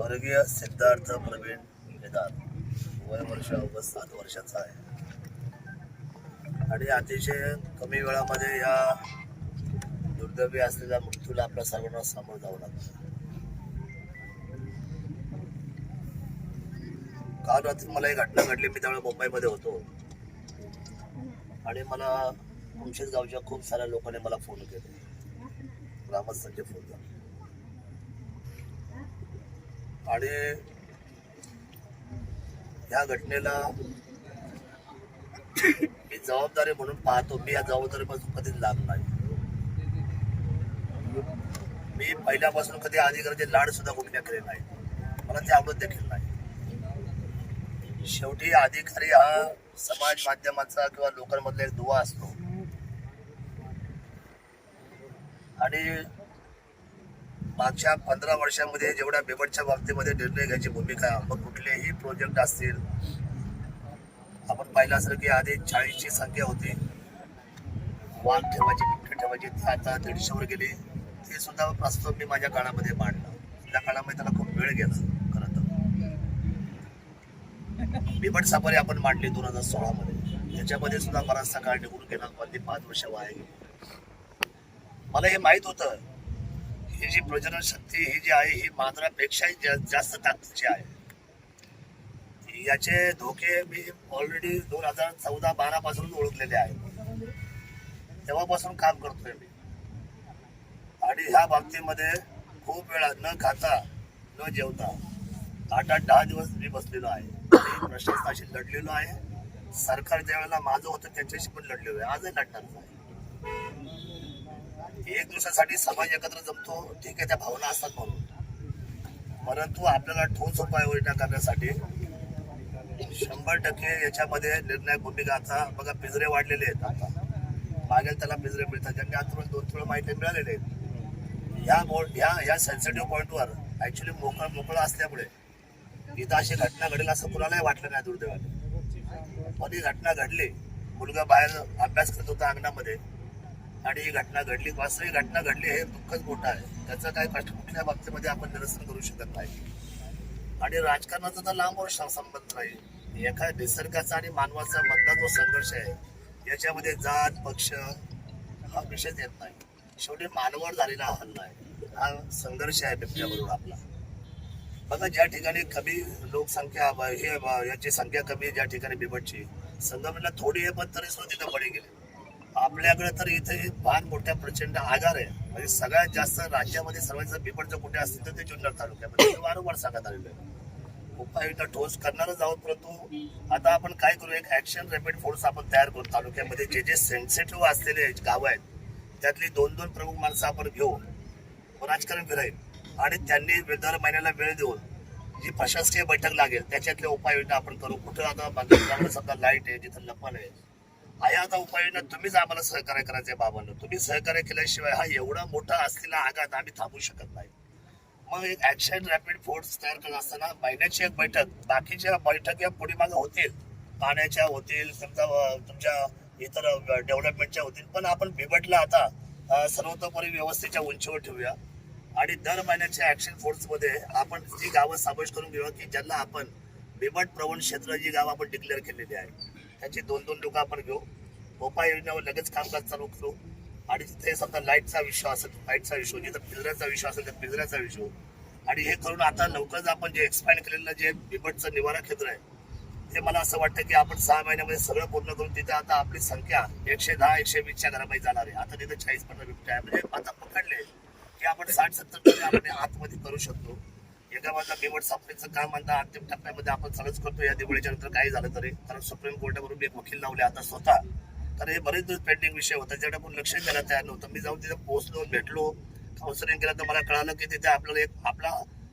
स्वर्गीय सिद्धार्थ प्रवीण केदार. वय वर्ष अवघ सात वर्षाचा आहे. आणि अतिशय कमी वेळामध्ये या दुर्दैवी असलेल्या मृत्यूला आपल्या सर्वांना सामोरं जावं लागतं. काल रात्री मला एक घटना घडली. मी त्यावेळेला मुंबईमध्ये होतो. आणि मला तुमच्याच गावच्या खूप साऱ्या लोकांनी मला फोन केले. ग्रामस्थांचे फोन झाले. आणि या घटनेला मी जबाबदारी म्हणून पाहतो. मी या जबाबदारीपासून कधीच लांब नाही. मी पहिल्यापासून कधी अधिकाराचे लाड सुद्धा कुठल्या केले नाही. मला ते आवडत देखील नाही. शेवटी अधिकारी हा समाज माध्यमाचा किंवा लोकांमधला एक दुवा असतो. आणि मागच्या पंधरा वर्षामध्ये जेवढ्या बिबटच्या बाबतीमध्ये निर्णय घ्यायची भूमिका मग कुठलेही प्रोजेक्ट असतील. आपण पाहिलं असेल की आधी चाळीसची संख्या होती. वाघ ठेवायची बिबटे ठेवायची ती आता दीडशेवर गेली. ते सुद्धा प्रस्ताव मी माझ्या काळामध्ये मांडलं. त्या काळामध्ये त्याला खूप वेळ गेला खरं तर. बिबट सफारी आपण मांडली दोन हजार सोळामध्ये. त्याच्यामध्ये सुद्धा बराचसा काळ निघून गेला. पण ती पाच वर्ष वाया गेली. मला हे माहीत होतं. ही जी प्रजनन शक्ती ही जी आहे ही मांजरापेक्षाही जा- जास्त ताकदीची आहे. याचे धोके मी ऑलरेडी दोन हजार चौदा बारा पासून ओळखलेले आहेत तेव्हापासून काम करतोय मी. आणि ह्या बाबतीमध्ये खूप वेळा न खाता न जेवता आठ आठ दहा दिवस मी बसलेलो आहे. प्रशासनाशी लढलेलो आहे. सरकार ज्या वेळेला माझं होतं त्यांच्याशी पण लढलेलो आहे. आजही लढणार नाही एक दिवसासाठी समाज एकत्र जमतो ठीक आहे त्या भावना असतात म्हणून. परंतु आपल्याला ठोस उपाययोजना करण्यासाठी शंभर टक्के याच्यामध्ये निर्णायक भूमिका आता बघा पिंजरे वाढलेले आहेत आता. मागेल त्याला पिंजरे मिळतात. ज्यांनी आता दोन थोडं माहिती मिळालेले आहेत. ह्या बोर्ड ह्या ह्या सेन्सिटिव्ह पॉईंटवर ॲक्च्युली मोकळं मोकळं असल्यामुळे इथं अशी घटना घडेल असं कुणालाही वाटलं नाही दुर्दैवाने. पण ही घटना घडली मुलगा बाहेर अभ्यास करत होता अंगणामध्ये. आणि ही घटना घडली. वास्तविक घटना घडली हे दुःखच मोठं आहे. त्याचं काय कष्ट कुठल्या बाबतीमध्ये आपण निरसन करू शकत नाही. आणि राजकारणाचा तर लांब वर्ष संबंध नाही. एका निसर्गाचा आणि मानवाचा मधला जो संघर्ष आहे याच्यामध्ये जात पक्ष हा विषयच येत नाही. शेवटी मानवावर झालेला हा हल्ला आहे. हा संघर्ष आहे बिबट्याबरोबर आपला. बघा ज्या ठिकाणी कमी लोकसंख्या हे याची संख्या कमी आहे ज्या ठिकाणी बिबटची संगमला थोडी आहे पण तरी सुद्धा तिथं बळी गेले. आपल्याकडे तर इथे फार मोठ्या प्रचंड आजार आहे. म्हणजे सगळ्यात जास्त राज्यामध्ये सर्वात जास्त बिबट जर कुठे असतील तर ते जुन्नर तालुक्यामध्ये. वारंवार सांगत आलेलं आहे. उपाययोजना ठोस करणारच आहोत परंतु आता आपण काय करू एक ऍक्शन रॅपिड फोर्स आपण तयार करू. तालुक्यामध्ये जे जे सेन्सिटिव्ह असलेले गावं आहेत त्यातली दोन दोन प्रमुख माणसं आपण घेऊ. राजकारण फिराईल. आणि त्यांनी दर महिन्याला वेळ देऊन जी प्रशासकीय बैठक लागेल त्याच्यातल्या उपाययोजना आपण करू. कुठं आता बांधकामाला समजा लाइट आहे जिथं लपण आहे आता उपाययोजना. तुम्हीच आम्हाला सहकार्य करायचे बाबांना. तुम्ही सहकार्य केल्याशिवाय हा एवढा मोठा असलेला आघात आम्ही थांबू शकत नाही. मग एक ऍक्शन रॅपिड फोर्स तयार करत असताना महिन्याची एक बैठक बाकीच्या बैठक या पुढे मागे होतील. पाण्याच्या होतील समजा तुमच्या इतर डेव्हलपमेंटच्या होतील. पण आपण बिबटला आता सर्वतोपरी व्यवस्थेच्या उंचीवर ठेवूया. आणि दर महिन्याच्या ऍक्शन फोर्समध्ये आपण जी गावं समावेश करून घेऊया की ज्यांना आपण बिबट प्रवण क्षेत्र जी गावं आपण डिक्लेअर केलेली आहे. त्याची दोन दोन लोक आपण घेऊ. उपाययोजनेवर लगेच कामकाज चालू करू. आणि तिथे समजा लाईटचा विषय असेल लाईटचा विषय जिथं पिंजऱ्याचा विषय असेल तर पिंजऱ्याचा विषय. आणि हे करून आता लवकरच आपण जे एक्सपॅन्ड केलेलं जे बिबटचं निवारा क्षेत्र आहे ते मला असं वाटतं की आपण सहा महिन्यामध्ये सगळं पूर्ण करून तिथे आता आपली संख्या एकशे दहा एकशे वीसच्या घरामध्ये जाणार आहे. आता तिथे चाळीस पन्नास बिबटे आहे. म्हणजे आता पकडले की आपण साठ सत्तर आपण आतमध्ये करू शकतो. एका बाजूला बेवट सापडीचं काम आता अंतिम टप्प्यामध्ये आपण सगळंच करतो या दिवाळीच्या नंतर काही झालं तरी. कारण सुप्रीम कोर्टावरून एक वकील लावले आता स्वतः. तर हे बरेच दिवस पेंडिंग विषय होता. ज्याकडे आपण लक्ष द्यायला तयार नव्हतं. मी जाऊन तिथे पोहोचलो भेटलो. काउन्सिलिंग केलं तर मला कळालं की तिथे आपल्याला एक आपला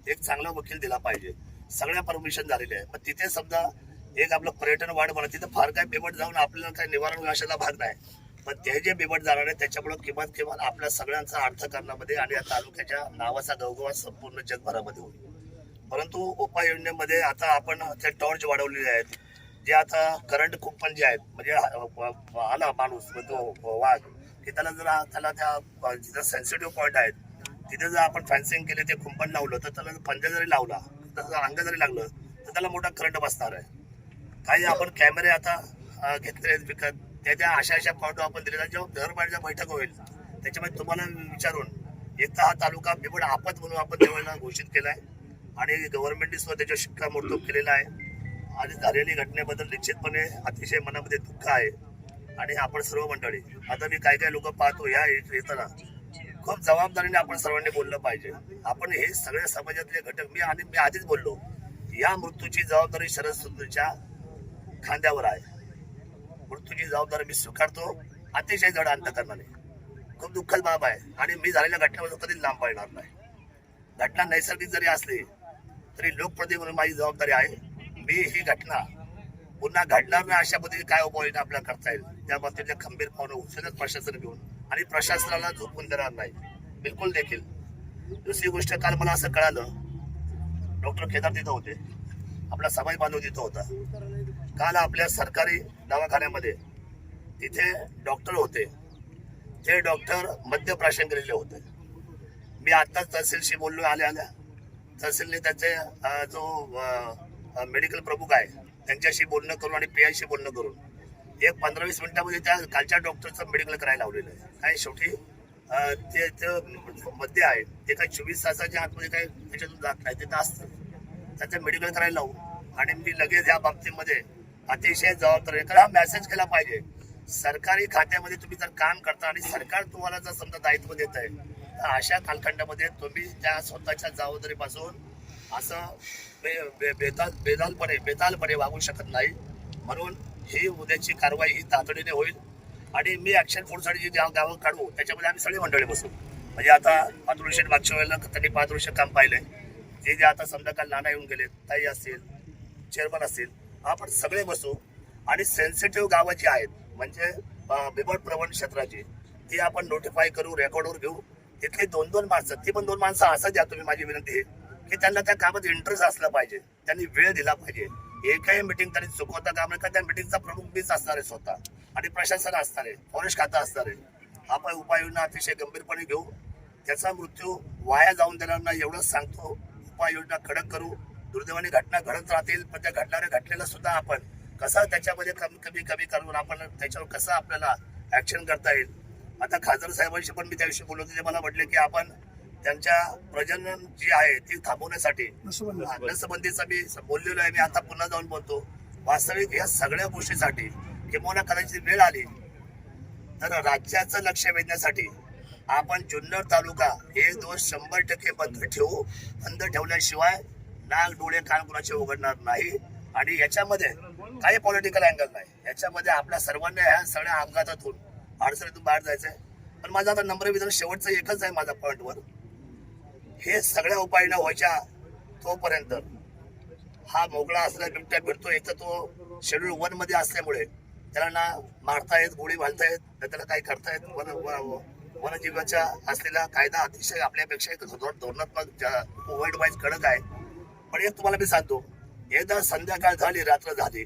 एक चांगला वकील दिला पाहिजे. सगळ्या परमिशन झालेल्या आहे मग तिथे समजा एक आपलं पर्यटन वाढ म्हणा तिथे फार काय बिबट जाऊन आपल्याला काही निवारण विनाशाचा भाग नाही. पण ते जे बिबट जाणार आहे त्याच्यामुळे किमान किमान आपल्या सगळ्यांचा अर्थकारणामध्ये आणि या तालुक्याच्या नावाचा गवगवा संपूर्ण जगभरामध्ये होईल. परंतु उपाययोजनेमध्ये आता आपण ते टॉर्च वाढवलेले आहेत. जे आता करंट कुंपण जे आहेत म्हणजे आला माणूस तो वाघ की त्याला जर त्याला त्या जिथं सेन्सिटिव्ह पॉईंट आहेत तिथे जर आपण फॅन्सिंग केले ते कुंपण लावलं तर त्याला पंजा जरी लावला तसं अंग जरी लागलं तर त्याला मोठा करंट बसणार आहे. काही आपण कॅमेरे आता घेतलेले घेतले आहेत विकत त्याच्या अशा अशा पॉईंट आपण दिलेला जेव्हा दरबारच्या बैठक होईल त्याच्यामध्ये तुम्हाला विचारून एक हा तालुका बिबड आपत म्हणून आपण त्यावेळेला घोषित केला आहे आणि गव्हर्नमेंटने सुद्धा त्याच्या शिक्कामोर्तब केलेला आहे. आणि झालेली घटनेबद्दल निश्चितपणे अतिशय मनामध्ये दुःख आहे. आणि आपण सर्व मंडळी आता मी काय काय लोक पाहतो या येताना. खूप जबाबदारीने आपण सर्वांनी बोललं पाहिजे. आपण हे सगळ्या समाजातले घटक मी आणि मी आधीच बोललो या मृत्यूची जबाबदारी शरद सुंदरच्या खांद्यावर आहे. मृत्यूची जबाबदारी मी स्वीकारतो. अतिशय जड अंतकरणाने. खूप दुःखद बाब आहे. आणि मी झालेल्या घटनेबद्दल कधीच लांब पाळणार नाही. घटना नैसर्गिक जरी असली तरी लोकप्रतिनिधी म्हणून माझी जबाबदारी आहे. मी ही घटना पुन्हा घडणार नाही अशा पद्धतीने काय उपाययोजना आपल्याला करता येईल त्या बाबतीतल्या खंबीर पावलं उचलत प्रशासन घेऊन आणि प्रशासनाला झोपून देणार नाही. बिलकुल देखील. दुसरी गोष्ट काल मला असं कळालं डॉक्टर केदार तिथं होते. आपला समाज बांधव तिथं होता. काल आपल्या सरकारी दवाखान्यामध्ये तिथे डॉक्टर होते. ते डॉक्टर मद्यप्राशन केलेले होते. मी आत्ताच तहसीलशी बोललो आल्या आल्या. तहसीलने त्याचे जो मेडिकल प्रमुख आहे त्यांच्याशी बोलणं करून आणि पी आयशी बोलणं करून एक पंधरा वीस मिनिटामध्ये त्या कालच्या डॉक्टरचं मेडिकल करायला लावलेलं आहे. काय शेवटी ते मध्य आहे ते काय चोवीस तासाच्या आतमध्ये काय त्याच्यातून जात नाही ते तर असतं त्याचं मेडिकल करायला लावू. आणि मी लगेच या बाबतीमध्ये अतिशय जबाबदार आहे. कारण हा मेसेज केला पाहिजे. सरकारी खात्यामध्ये तुम्ही जर काम करता आणि सरकार तुम्हाला जर समजा दायित्व देत आहे तर अशा कालखंडामध्ये तुम्ही त्या स्वतःच्या जबाबदारीपासून असं बे- बे- बेताल बेदालपणे बेतालपणे वागू शकत नाही म्हणून ही उद्याची कारवाई ही तातडीने होईल. आणि मी ॲक्शन फोर्ससाठी जी गाव गावं काढू त्याच्यामध्ये आम्ही सगळे मंडळी बसू. म्हणजे आता पाच मागच्या वेळेला त्यांनी पाच वर्ष काम पाहिले ते जे आता समजा काल नाना येऊन गेले ताई असतील चेअरमन असतील आपण सगळे बसू. आणि सेन्सिटिव्ह गावं जी आहेत म्हणजे बिबट प्रवण क्षेत्राची ती आपण नोटिफाय करू रेकॉर्डवर घेऊ. तिथले दोन दोन माणसं ती पण दोन माणसं असं द्या तुम्ही माझी विनंती आहे की त्यांना त्या कामात इंटरेस्ट असला पाहिजे त्यांनी वेळ दिला पाहिजे. एकही मिटिंग त्यांनी चुकवता त्यामुळे का त्या मिटिंगचा प्रमुख मीच असणार आहे स्वतः आणि प्रशासन असणार आहे फॉरेस्ट खातं असणार. आहे आपण उपाययोजना अतिशय गंभीरपणे घेऊ. त्याचा मृत्यू वाया जाऊन देणार एवढंच सांगतो. उपाययोजना कडक करू. दुर्दैवाने घटना घडत राहतील पण त्या घडणाऱ्या घटनेला सुद्धा आपण कसं त्याच्यामध्ये कमी कमी कमी करून आपण त्याच्यावर कसं आपल्याला ऍक्शन करता येईल आता खासदार साहेबांशी पण मी त्याविषयी बोललो होतो. ते मला म्हटले की आपण त्यांच्या प्रजनन जी आहे ती थांबवण्यासाठी नसबंदीचा मी बोललेलो आहे. मी आता पुन्हा जाऊन बोलतो. वास्तविक या सगळ्या गोष्टीसाठी किंवा कदाचित वेळ आली तर राज्याचं लक्ष वेधण्यासाठी आपण जुन्नर तालुका हे दोष शंभर टक्के बंद ठेवू. बंद ठेवल्याशिवाय नाक डोळे कान कुणाचे उघडणार नाही. आणि याच्यामध्ये काही पॉलिटिकल अँगल नाही. याच्यामध्ये आपल्या सर्वांना ह्या सगळ्या अपघातातून अडचणीतून बाहेर जायचं आहे पण माझा आता नंबर विधान शेवटचं एकच आहे माझा पॉईंटवर हे सगळ्या उपाययोजना व्हायच्या तोपर्यंत हा मोकळा असल्या बिबट्या भेटतो एक तर तो शेड्यूल वनमध्ये असल्यामुळे त्याला ना मारता येत गोळी घालता येत ना त्याला काही करता येत वन व- वनजीवाचा असलेला कायदा अतिशय आपल्यापेक्षा एक धोरणात्मक वर्ल्ड वाईज कडक आहे. पण एक तुम्हाला मी सांगतो एकदा संध्याकाळ झाली रात्र झाली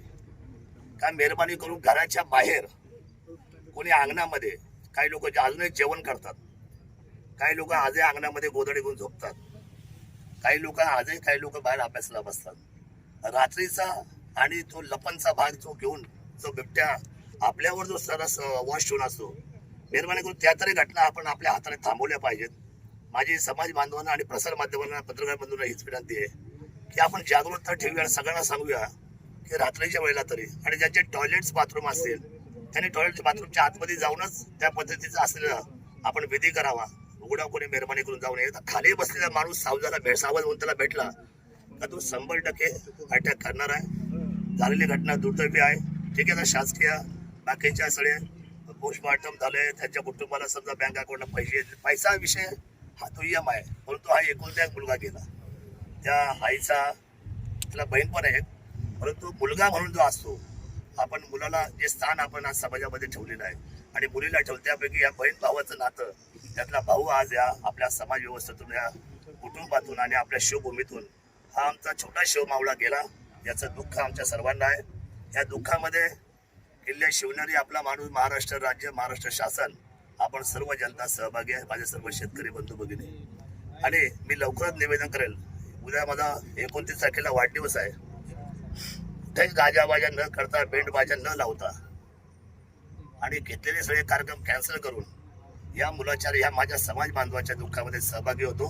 काय मेहरबानी करून घराच्या बाहेर कोणी अंगणामध्ये काही लोक अजूनही जेवण करतात. काही लोक आजही अंगणामध्ये गोधडी घेऊन झोपतात. काही लोक आजही काही लोक बाहेर अभ्यासाला बसतात. रात्रीचा आणि तो लपनचा भाग जो घेऊन जो बिबट्या आपल्यावर जो सरस वॉश ठेवून असतो मेहरबानी करून त्या तरी घटना आपण आपल्या हाताने थांबवल्या पाहिजेत. माझी समाज बांधवांना आणि प्रसार माध्यमांना पत्रकार बंधूंना हीच विनंती आहे की आपण जागरूकता ठेवूया आणि सगळ्यांना सांगूया की रात्रीच्या वेळेला तरी आणि ज्यांचे टॉयलेट्स बाथरूम असतील त्यांनी टॉयलेट बाथरूमच्या आतमध्ये जाऊनच त्या पद्धतीचं असलेलं आपण विधी करावा. उघडा कोणी मेहरबानी करून जाऊ नये खाली बसलेला माणूस सावजाला भेट सावज म्हणून त्याला भेटला का तो शंभर टक्के अटॅक करणार आहे. झालेली घटना दुर्दैवी आहे. ठीक आहे ना शासकीय बाकीच्या सगळे पोस्टमॉर्टम झाले. त्यांच्या कुटुंबाला समजा बँक अकाउंटला पैसे पैसा विषय हा दुय्यम आहे. परंतु हा एकुलता एक मुलगा गेला. त्या आईचा त्याला बहीण पण आहे. परंतु मुलगा म्हणून जो असतो आपण मुलाला जे स्थान आपण आज समाजामध्ये ठेवलेलं आहे आणि मुलीला ठेवलं त्यापैकी या बहीण भावाचं नातं त्यातला भाऊ आज या आपल्या समाज व्यवस्थेतून या कुटुंबातून आणि आपल्या शिवभूमीतून हा आमचा छोटा शिव मावळा गेला. याचं दुःख आमच्या सर्वांना आहे. या दुःखामध्ये किल्ले शिवणारी आपला माणूस महाराष्ट्र राज्य महाराष्ट्र शासन आपण सर्व जनता सहभागी आहे माझे सर्व शेतकरी बंधू भगिनी. आणि मी लवकरच निवेदन करेल उद्या माझा एकोणतीस तारखेला वाढदिवस आहे. ते गाजाबाजा न करता बेंडबाजा न लावता आणि घेतलेले सगळे कार्यक्रम कॅन्सल करून या मुलाच्या ह्या माझ्या समाज बांधवाच्या दुःखामध्ये सहभागी होतो.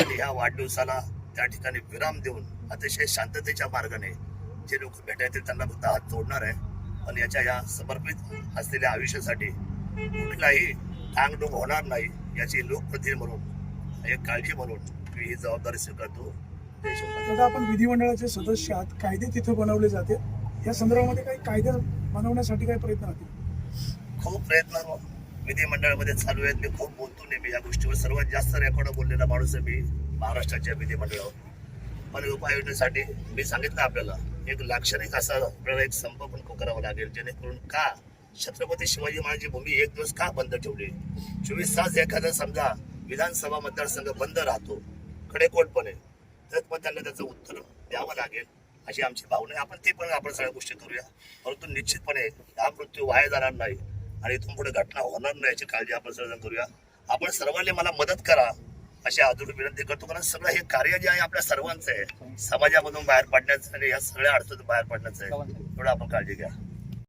आणि ह्या वाढदिवसाला त्या ठिकाणी विराम देऊन अतिशय शांततेच्या मार्गाने जे लोक भेटायचे त्यांना फक्त हात जोडणार आहे. पण याच्या या समर्पित असलेल्या आयुष्यासाठी कुठलाही टांगडोंग होणार नाही याची लोकप्रतिनिधी म्हणून एक काळजी म्हणून मी ही जबाबदारी स्वीकारतो. दादा आपण विधिमंडळाचे सदस्य आहात कायदे तिथे बनवले जाते. या संदर्भामध्ये काही कायदे बनवण्यासाठी काही प्रयत्न राहतील? खूप प्रयत्न विधिमंडळामध्ये चालू आहेत. मी खूप बोलतो नेहमी या गोष्टीवर. सर्वात जास्त रेकॉर्ड बोललेला माणूस आहे मी महाराष्ट्राच्या विधिमंडळावर. पण उपाययोजनेसाठी मी सांगितलं आपल्याला एक लाक्षणिक असा आपल्याला एक संप पण करावा लागेल. जेणेकरून का? छत्रपती शिवाजी महाराजांची भूमी एक दिवस का बंद ठेवली? चोवीस तास एखादा समजा विधानसभा मतदारसंघ बंद राहतो. कडेकोटपणे. तर पण त्यांना त्याचं उत्तर द्यावं लागेल अशी आमची भावना आहे. आपण ते पण आपण सगळ्या गोष्टी करूया. परंतु निश्चितपणे हा मृत्यू वाया जाणार नाही आणि इथून पुढे घटना होणार नाही याची काळजी आपण सर्वजण करूया. आपण सर्वांनी मला मदत करा अशी आदूर विनंती करतो. कारण सगळं हे कार्य जे आहे आपल्या सर्वांचं आहे. समाजामधून बाहेर पडण्याचं आणि या सगळ्या अडचणीतून बाहेर पडण्याचं आहे. एवढं आपण काळजी घ्या.